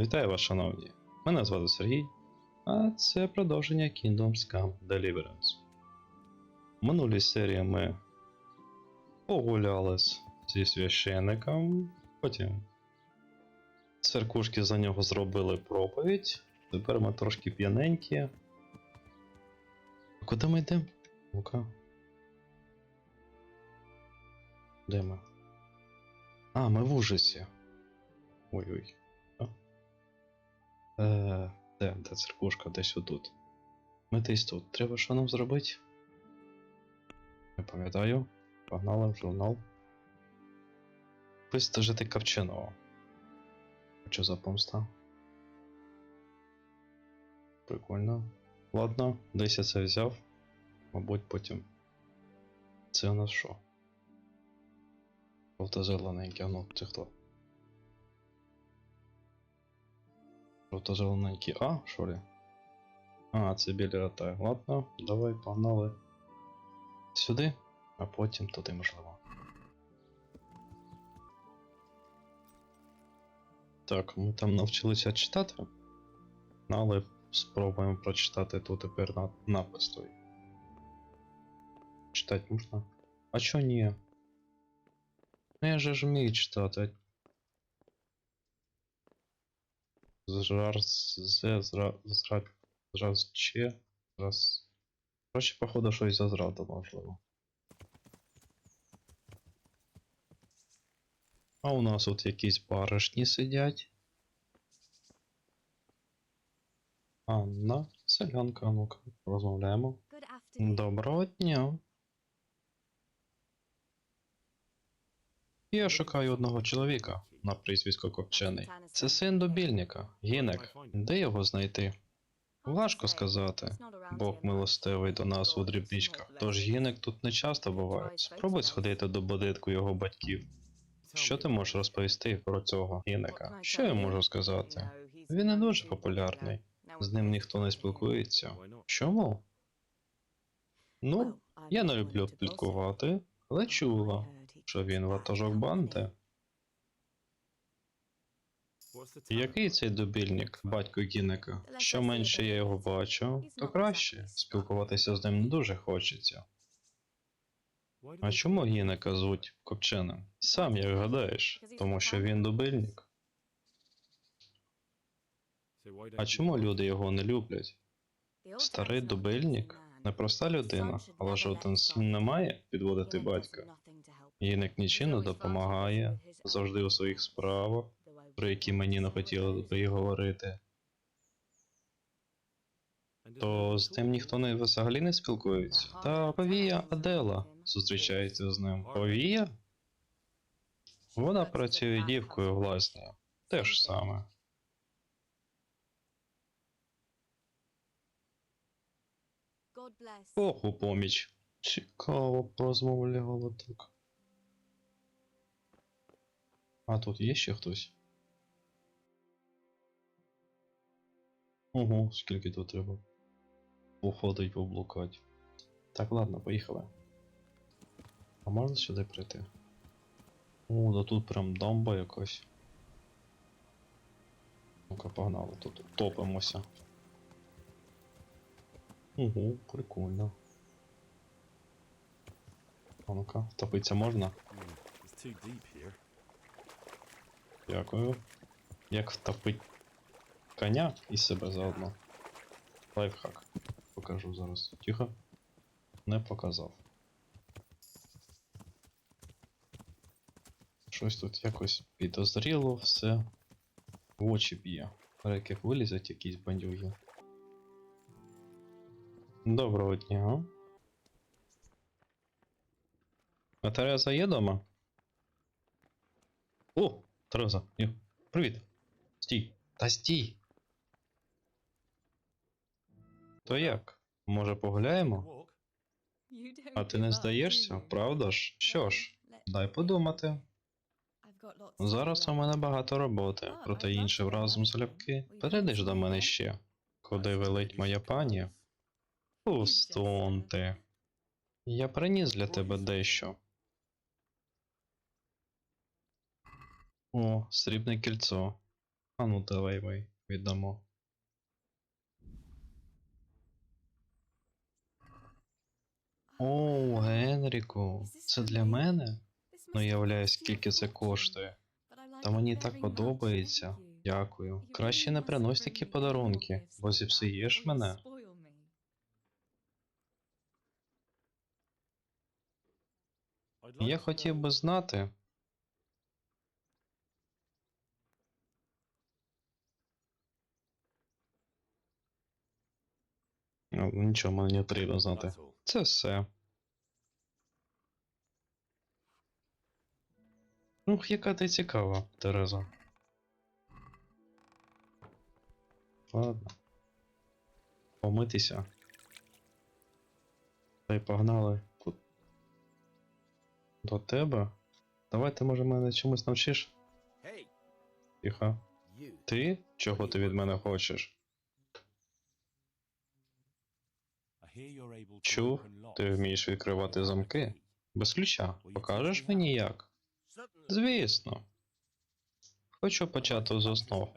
Вітаю вас, шановні. Мене звати Сергій, а це продовження Kingdoms Come Deliverance. В минулій серії ми погуляли зі священником, потім церкушки за нього зробили проповідь. Тепер ми трошки п'яненькі. А Куди ми йдемо? Ну-ка. Де ми? А, ми в ужасі. Ой-ой. Е, де, де церквушка? Десь отут. Ми десь тут. Треба що нам зробити? Не пам'ятаю. Погнали в журнал. Вистежити Копченого. Що за помста? Прикольно. Ладно, десь я це взяв. Мабуть, потім. Це у нас що? Жовто-зелененький, ну, це хто? Жовто-зелененький А, що ли? А, це білі рота. Ладно, давай, погнали. Сюди, а потім туди можливо. Так, ми там навчилися читати. Але спробуємо прочитати тут тепер на, напис той. Читати можна? А чо ні? Ну я же ж вмію читати. Зраз, зе, зра, зра, зраз. Короче, походу, щось за зрада, можливо. А у нас тут якісь баришні сидять. Анна, селянка, ну-ка, розмовляємо. Доброго дня. Я шукаю одного чоловіка на прізвисько Копчений. Це син добільника, Гінек. Де його знайти? Важко сказати. Бог милостивий до нас у дрібничках, тож гінек тут не часто буває. Спробуй сходити до будинку його батьків. Що ти можеш розповісти про цього гінека? Що я можу сказати? Він не дуже популярний. З ним ніхто не спілкується. Чому? Ну, я не люблю пліткувати, але чула, що він ватажок банди. Який цей добільник, батько Гінека? Що менше я його бачу, то краще. Спілкуватися з ним не дуже хочеться. А чому Гінека звуть Копченим? Сам як гадаєш, тому що він добильник. А чому люди його не люблять? Старий добильник? Непроста людина, але жоден син не має підводити батька. Гінек нічим не допомагає, завжди у своїх справах, про які мені не хотілося би й говорити. То з ним ніхто не взагалі не спілкується. Та повія Адела зустрічається з ним. Повія? Вона працює дівкою в лазні. Те ж саме. Ох, у поміч. Цікаво порозмовляли так. А тут є ще хтось? Ого, скільки тут треба. Походить, поблукати. Так, ладно, поїхали. А можна сюди прийти? О, да тут прям дамба якась. Ну-ка, погнали, тут топимося. Ого, прикольно. А ну-ка, втопитися можна? It's. Дякую. Як втопить коня і себе заодно. Лайфхак. Покажу зараз. Тихо. Не показав. Щось тут якось підозріло, все в очі б'є. Рек як вилізуть якісь бандюги. Доброго дня. А Тереза є дома? О, Тереза, Ні. Привіт. Стій. Та стій. То як? Може погуляємо? А ти не здаєшся, правда ж? Що ж, дай подумати. Зараз у мене багато роботи, проте іншим разом залюбки. Перейдеш до мене ще. Куди велить моя пані? Пустунти. Я приніс для тебе дещо. О, срібне кільцо. А ну давай ми віддамо. О, Генріку, це для мене? Ну, уявляю, скільки це коштує. Та мені так подобається. Дякую. Краще не принось такі подарунки, бо зіпсуєш мене. Я хотів би знати. Ну, нічого мені не потрібно знати. Це все. Ух, яка ти цікава, Тереза. Ладно. Помитися. Та й погнали. До тебе? Давай ти може мене чомусь навчиш? Тихо. Ти? Чого ти від мене хочеш? Чув, ти вмієш відкривати замки. Без ключа. Покажеш мені як? Звісно. Хочу почати з основ.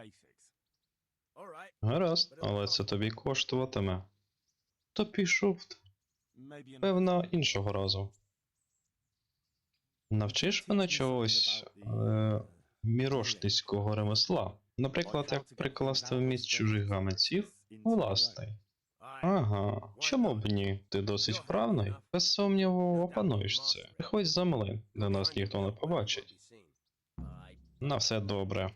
Гаразд, але це тобі коштуватиме. То пішов Певно, іншого разу. Навчиш мене чогось е, мірошницького ремесла? Наприклад, як прикласти вміст чужих гаманців власний. Ага, чому б ні? Ти досить вправний? Без сумніву, опануєш це. Приходь за млин, де нас ніхто не побачить. На все добре.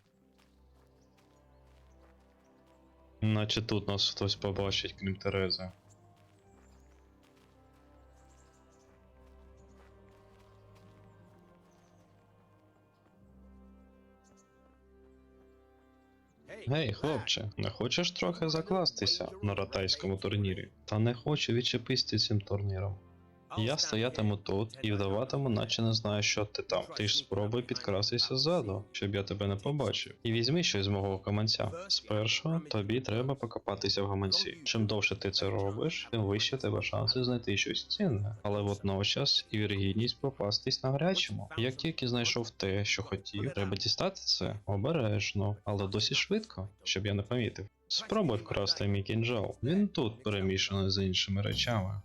Наче тут нас хтось побачить, крім Терези. Гей, хлопче, не хочеш трохи закластися на ратайському турнірі? Та не хочу відчеписти цим турніром. Я стоятиму тут і вдаватиму, наче не знаю, що ти там. Ти ж спробуй підкрастися ззаду, щоб я тебе не побачив. І візьми щось з мого гаманця. Спершу тобі треба покопатися в гаманці. Чим довше ти це робиш, тим вище тебе шанси знайти щось цінне. Але водночас і віргідність попастись на гарячому. Як тільки знайшов те, що хотів, треба дістати це обережно, але досить швидко, щоб я не помітив. Спробуй вкрасти мій кінжал. Він тут перемішаний з іншими речами.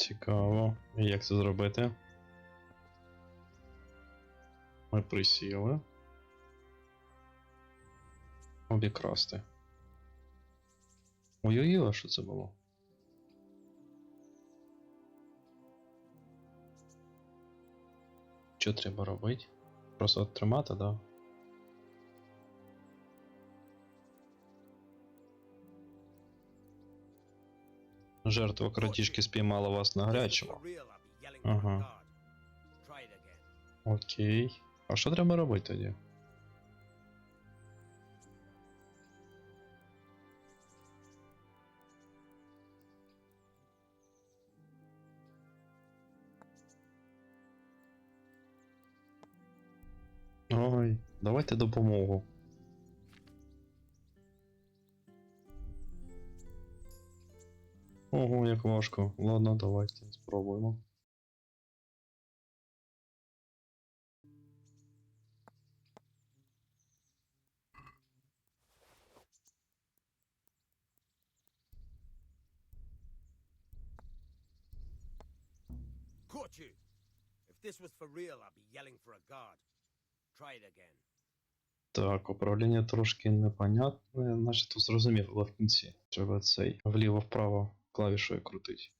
Цікаво. Як це зробити? Ми присіли. Обікрасти. Ой-ой-ой, а що це було? Що треба робити? Просто тримати, да? Жертва крадіжки спіймала вас на гарячому. Ага. Окей. А що треба робити тоді? Ой, давайте допомогу. Як важко. Ладно, давайте спробуємо. Caught you. If this was for real, I'd be yelling for a guard. Try it again. Так, управління трошки непонятне, наче тут зрозуміло, але в кінці. Треба цей вліво-вправо клавішою крутить.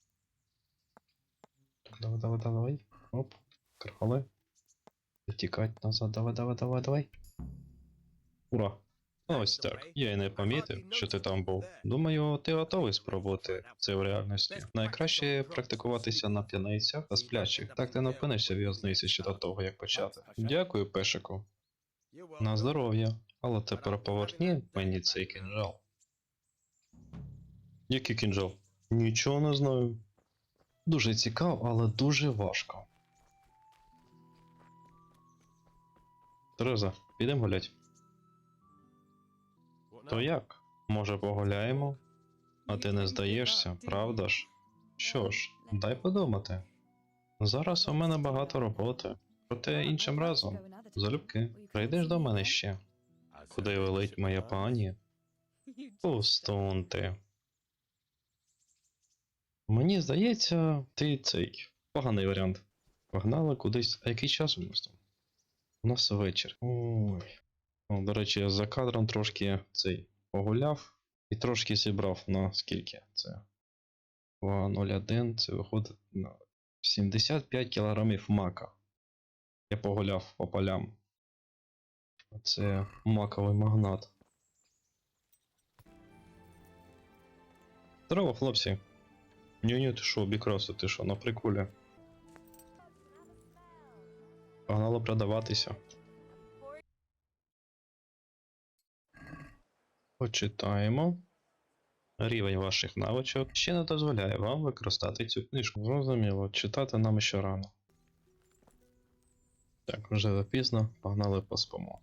Так, давай, давай, давай. Оп, крали. Тікать назад, давай, давай, давай, давай. Ура! Ось так. Я й не помітив, що ти там був. Думаю, ти готовий спробувати це в реальності. Найкраще практикуватися на п'яницях та сплячих. Так ти не опинишся в в'язниці ще до того, як почати. Дякую, пешику. На здоров'я. Але тепер поверні мені цей кінжал. Який кінжал? Нічого не знаю. Дуже цікаво, але дуже важко. Тереза, підемо гулять. То як? Може погуляємо? А ти не здаєшся, правда ж? Що ж, дай подумати. Зараз у мене багато роботи. Проте іншим разом, залюбки, прийдеш до мене ще. Куди велить моя пані? Пустунти. Мені здається, ти цей поганий варіант. Погнали кудись. А який час у нас там? У нас вечір. Ой. О, до речі, я за кадром трошки цей погуляв і трошки зібрав на скільки це? 2.01, це виходить на 75 кілограмів мака. Я погуляв по полям. Це маковий магнат. Здорово, хлопці. Ні-ні, ти що, бікрасу, ти що, на приколі? Погнало продаватися. Почитаємо. Рівень ваших навичок ще не дозволяє вам використати цю книжку. Зрозуміло, читати нам ще рано. Так, вже пізно, погнали поспимо.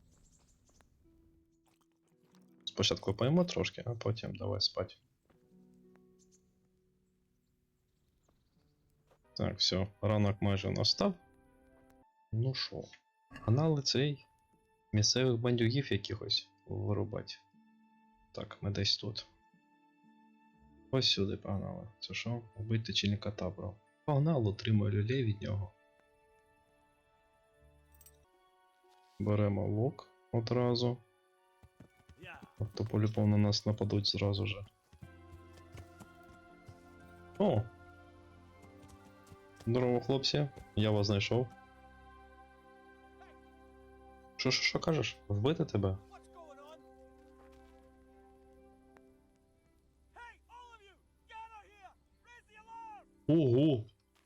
Спочатку поїмо трошки, а потім давай спать. Так, все, ранок майже настав. Ну що, канали цей місцевих бандюгів якихось вирубати. Так, ми десь тут. Ось сюди погнали. Це що? Вбити чільника табору. Погнали, отримує люлей від нього. Беремо лук одразу. А то по-любому на нас нападуть зразу же. О! Здорово, хлопці, я вас знайшов. Що, що, що кажеш? Вбити тебе? What's going on? Hey, all of you! Gather here! Raise the alarm! Ого!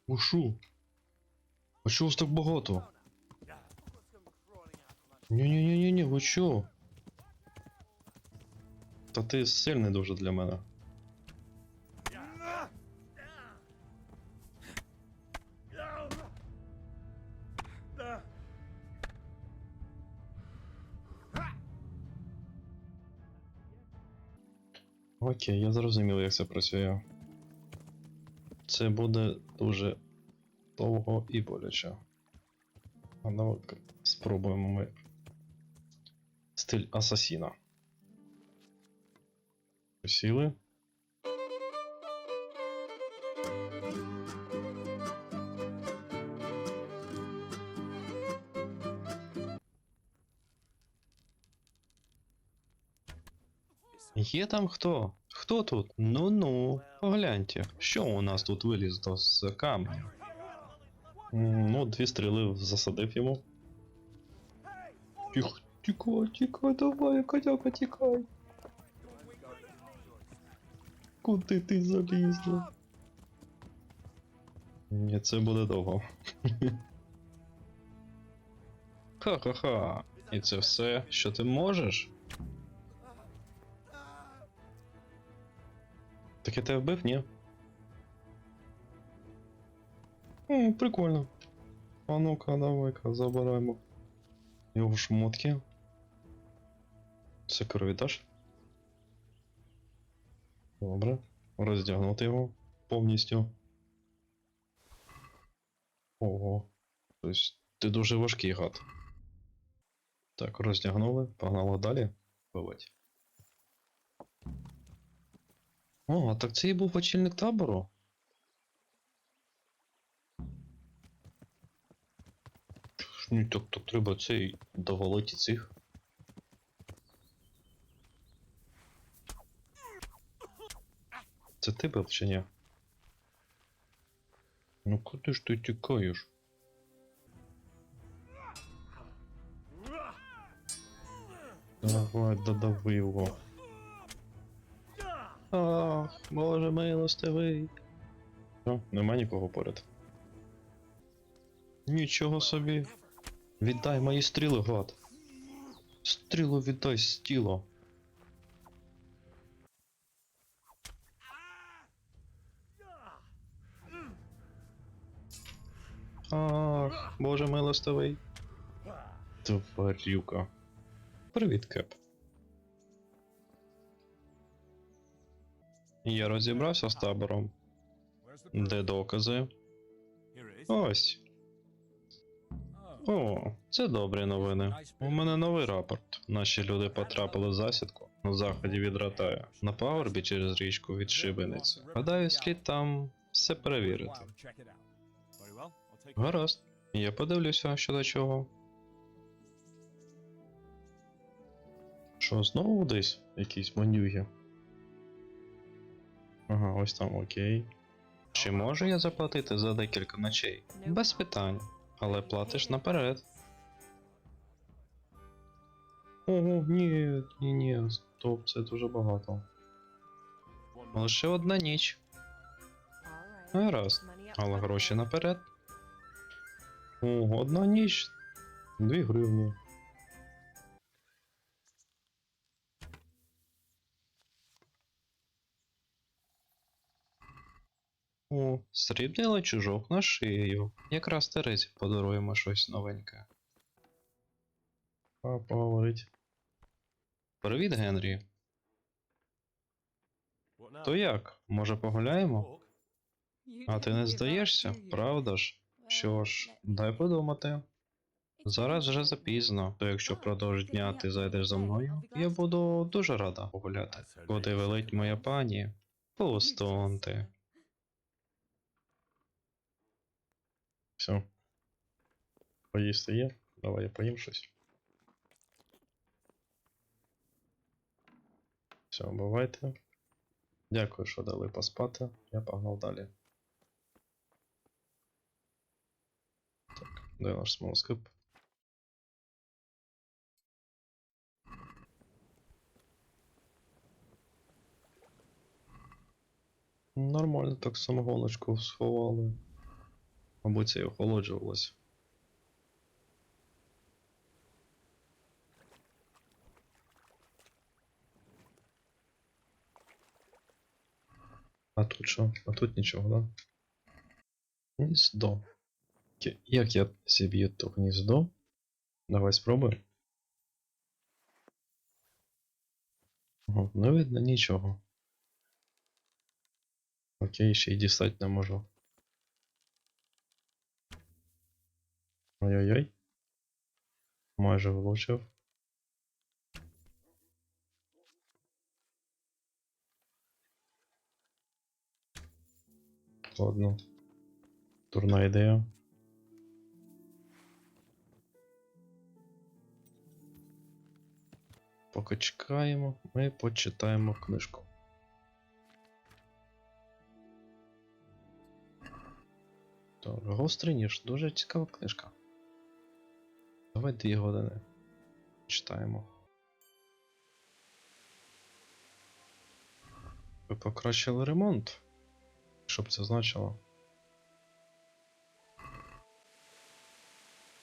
Ви шо? А чого вас так багато? Ні-ні-ні-ні, ви чо? Та ти сильний дуже для мене. Окей, я зрозумів, як це працює. Це буде дуже довго і боляче. А давай спробуємо ми стиль асасіна. Сіли. Є там хто? Хто тут? Ну-ну, погляньте, що у нас тут вилізло з камня. М, Ну, дві стріли засадив йому. Тихо, тікай, тікай, давай, коняка, тікай. Куди ти залізла? Ні, це буде довго. Ха-ха-ха. І це все, що ти можеш? Так я тебе вбив, ні? М, прикольно. А ну-ка, давай-ка, забираємо його шмотки. Секеру віддаш? Добре. Роздягнути його повністю. Ого. Тобто ти дуже важкий гад. Так, роздягнули, погнали далі. Бивать. О, так це і був очільник табору. Ну, так, так треба цей довалити цих. Це ти був чи ні? Ну куди ж ти тікаєш? Давай, додави його. Ах, боже милостивий. Що, нема нікого поряд. Нічого собі. Віддай мої стріли, гад. Стрілу віддай з тіла. Ах, боже милостивий. Тварюка. Привіт, Кеп. Я розібрався з табором. Де докази? Ось. О, це добрі новини. У мене новий рапорт. Наші люди потрапили в засідку на заході від Ратая, на пагорбі через річку від Шибениці. Гадаю, слід там все перевірити. Гаразд. Я подивлюся, що до чого. Що, знову десь якісь манюги? Ага, ось там окей. Чи можу я заплатити за декілька ночей? Без питань. Але платиш наперед. Ого, ні, ні, ні, стоп, це дуже багато. Лише одна ніч. Гаразд. Але гроші наперед. Ого, одна ніч. Дві гривні. О, срібний лачужок на шию. Якраз Терезі подаруємо щось новеньке. А, поговорить. Привіт, Генрі. То як? Може погуляємо? А ти не здаєшся, правда ж? Що ж, дай подумати. Зараз вже запізно, то якщо впродовж дня ти зайдеш за мною, я буду дуже рада погуляти. Куди велить моя пані? Пустон Все. Поїсти є? Давай я поїм щось. Все, бувайте. Дякую, що дали поспати. Я погнав далі. Так, де наш смолоскип? Нормально так самогоночку сховали. Мабуть, це і охолоджувалось. А тут що? А тут нічого, да? Гніздо. Як я зіб'ю то гніздо? Давай спробуємо. Ага, не видно нічого. Окей, ще й дістати не можу. Ой-ой-ой. Майже влучив. Ладно. Дурна ідея. Поки чекаємо, ми почитаємо книжку. Так, гострий ніж, дуже цікава книжка. Давай дві години. Читаємо. Ви покращили ремонт. Що б це значило?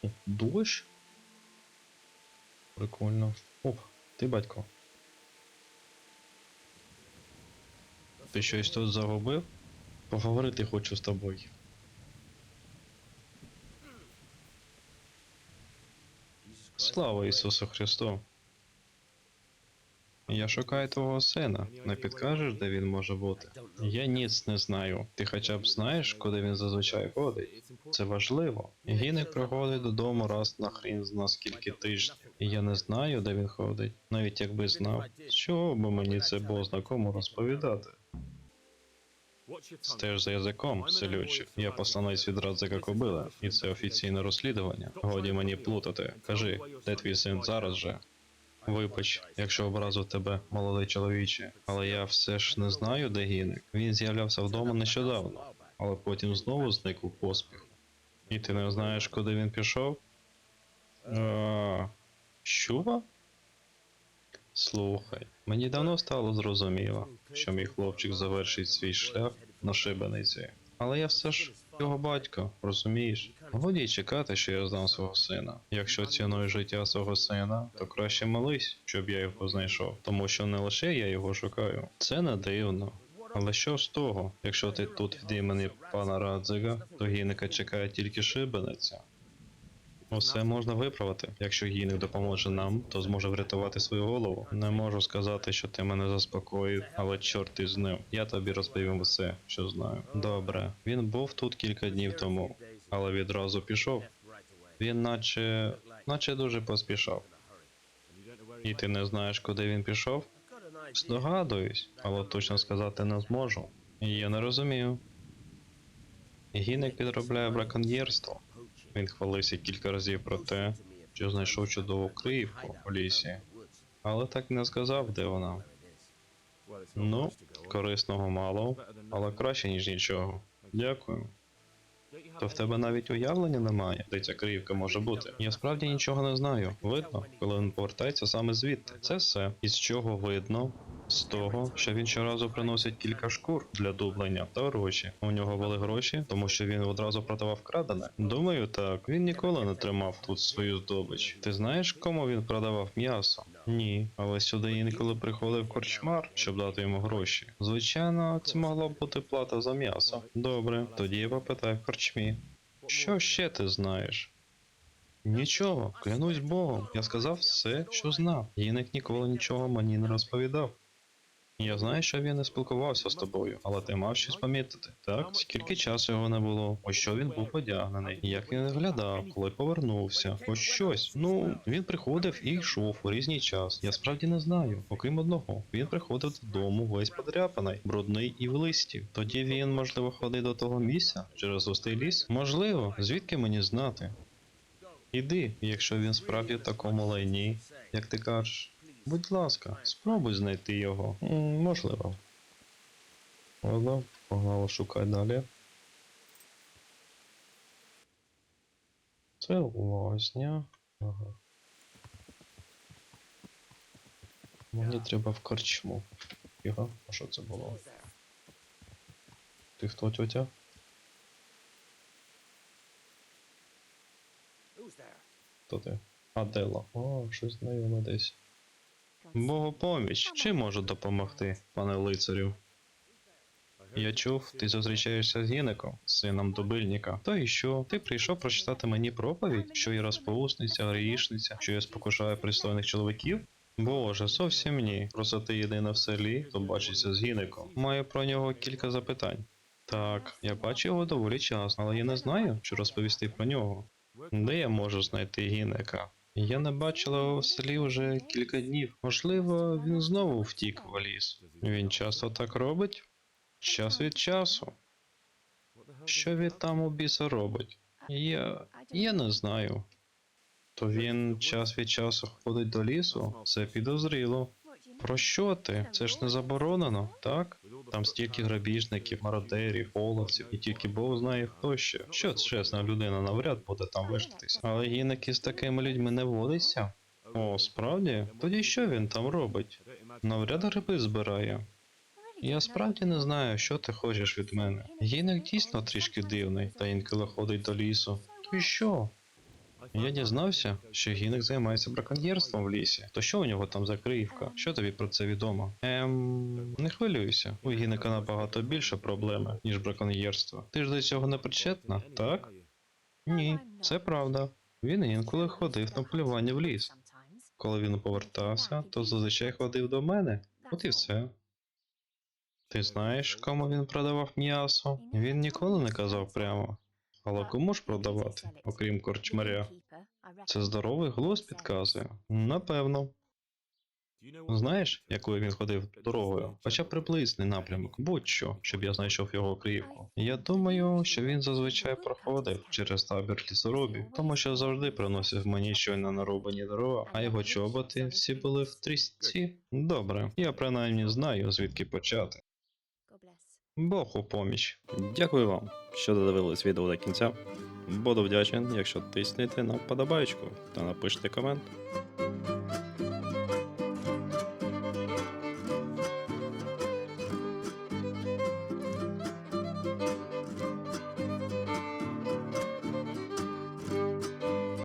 О, дощ? Прикольно. Ох, ти батько. Ти щось тут загубив? Поговорити хочу з тобою. Слава Ісусу Христу! Я шукаю твого сина. Не підкажеш, де він може бути? Я ніц не знаю. Ти хоча б знаєш, куди він зазвичай ходить? Це важливо. Гінник приходить додому раз на хрін зна скільки тижнів. І я не знаю, де він ходить. Навіть якби знав, чого би мені це було знакомо розповідати. Стеж за язиком, селючий. Я посланець від Радзика Кобила, і це офіційне розслідування. Годі мені плутати. Кажи, де твій син зараз же? Вибач, якщо образив тебе, молодий чоловіче, але я все ж не знаю, де гінник. Він з'являвся вдома нещодавно, але потім знову зник у поспіху. І ти не знаєш, куди він пішов? А, Щуба? Слухай, мені давно стало зрозуміло, що мій хлопчик завершить свій шлях на шибениці. Але я все ж його батько, розумієш? Годі чекати, що я здам свого сина. Якщо цінуєш життя свого сина, то краще молись, щоб я його знайшов. Тому що не лише я його шукаю. Це не дивно. Але що з того, якщо ти тут від імені пана Радзига, то гінника чекає тільки шибениця. Усе можна виправити. Якщо гінник допоможе нам, то зможе врятувати свою голову. Не можу сказати, що ти мене заспокоїв, але чорт із ним. Я тобі розповім все, що знаю. Добре, він був тут кілька днів тому, але відразу пішов. Він наче. наче дуже поспішав. І ти не знаєш, куди він пішов? Здогадуюсь, але точно сказати не зможу. Я не розумію. Гінник підробляє браконьєрство. Він хвалився кілька разів про те, що знайшов чудову криївку у лісі, але так не сказав, де вона. Ну, корисного мало, але краще, ніж нічого. Дякую. То в тебе навіть уявлення немає, де ця криївка може бути. Я справді нічого не знаю. Видно, коли він повертається саме звідти. Це все. І з чого видно? З того, що він щоразу приносить кілька шкур для дублення та гроші. У нього були гроші, тому що він одразу продавав крадене. Думаю, так. Він ніколи не тримав тут свою здобич. Ти знаєш, кому він продавав м'ясо? Ні, але сюди інколи приходив корчмар, щоб дати йому гроші. Звичайно, це могла б бути плата за м'ясо. Добре, тоді я попитаю в корчмі. Що ще ти знаєш? Нічого, клянусь Богом. Я сказав все, що знав. Їник ніколи нічого мені не розповідав. Я знаю, що він не спілкувався з тобою, але ти мав щось помітити. Так, скільки часу його не було, ось що він був одягнений, як він виглядав, коли повернувся. Ось щось. Ну, він приходив і йшов у різний час. Я справді не знаю. Окрім одного, він приходив додому весь подряпаний, брудний і в листі. Тоді він, можливо, ходив до того місця через густий ліс. Можливо, звідки мені знати? Іди, якщо він справді в такому лайні, як ти кажеш. Будь ласка, спробуй знайти його. М, можливо. Ладно, погнали шукай далі. Це лазня. Ага. Мені треба в корчму. Його, а що це було? Ти хто, тьотя? Хто ти? Адела. О, щось знайоме десь. Богопоміч, чим можу допомогти, пане лицарю? Я чув, ти зустрічаєшся з Гінеком, сином дубильника. То і що? Ти прийшов прочитати мені проповідь, що я розпусниця, грішниця, що я спокушаю пристойних чоловіків? Боже, зовсім ні. Просто ти єдина в селі, хто бачиться з Гінеком. Маю про нього кілька запитань. Так, я бачу його доволі часто, але я не знаю, що розповісти про нього. Де я можу знайти Гінека? Я не бачила його в селі вже кілька днів. Можливо, він знову втік в ліс. Він часто так робить? Час від часу. Що він там у біса робить? Я. я не знаю. То він час від часу ходить до лісу? Це підозріло. Про що ти? Це ж не заборонено, так? Там стільки грабіжників, мародерів, половців, і тільки Бог знає хто ще. Що чесна людина навряд буде там виштатись. Але гінник із такими людьми не водиться. О, справді? Тоді що він там робить? Навряд гриби збирає. Я справді не знаю, що ти хочеш від мене. Гінник дійсно трішки дивний, та інколи ходить до лісу. То що? Я дізнався, що гінник займається браконьєрством в лісі. То що у нього там за криївка? Що тобі про це відомо? Ем, не хвилюйся. У гінника набагато більше проблеми, ніж браконьєрство. Ти ж до цього не причетна, так? Ні, це правда. Він інколи ходив на полювання в ліс. Коли він повертався, то зазвичай ходив до мене. От і все. Ти знаєш, кому він продавав м'ясо? Він ніколи не казав прямо. Але кому ж продавати, окрім корчмаря? Це здоровий глузд підказує. Напевно. Знаєш, якою він ходив дорогою? Хоча приблизний напрямок, будь-що, щоб я знайшов його криївку. Я думаю, що він зазвичай проходив через табір лісорубів, тому що завжди приносив мені щойно нарубані дрова, а його чоботи всі були в трісці. Добре, я принаймні знаю, звідки почати. Бог у поміч. Дякую вам, що додивились відео до кінця. Буду вдячен, якщо тиснете на вподобайку та напишете комент.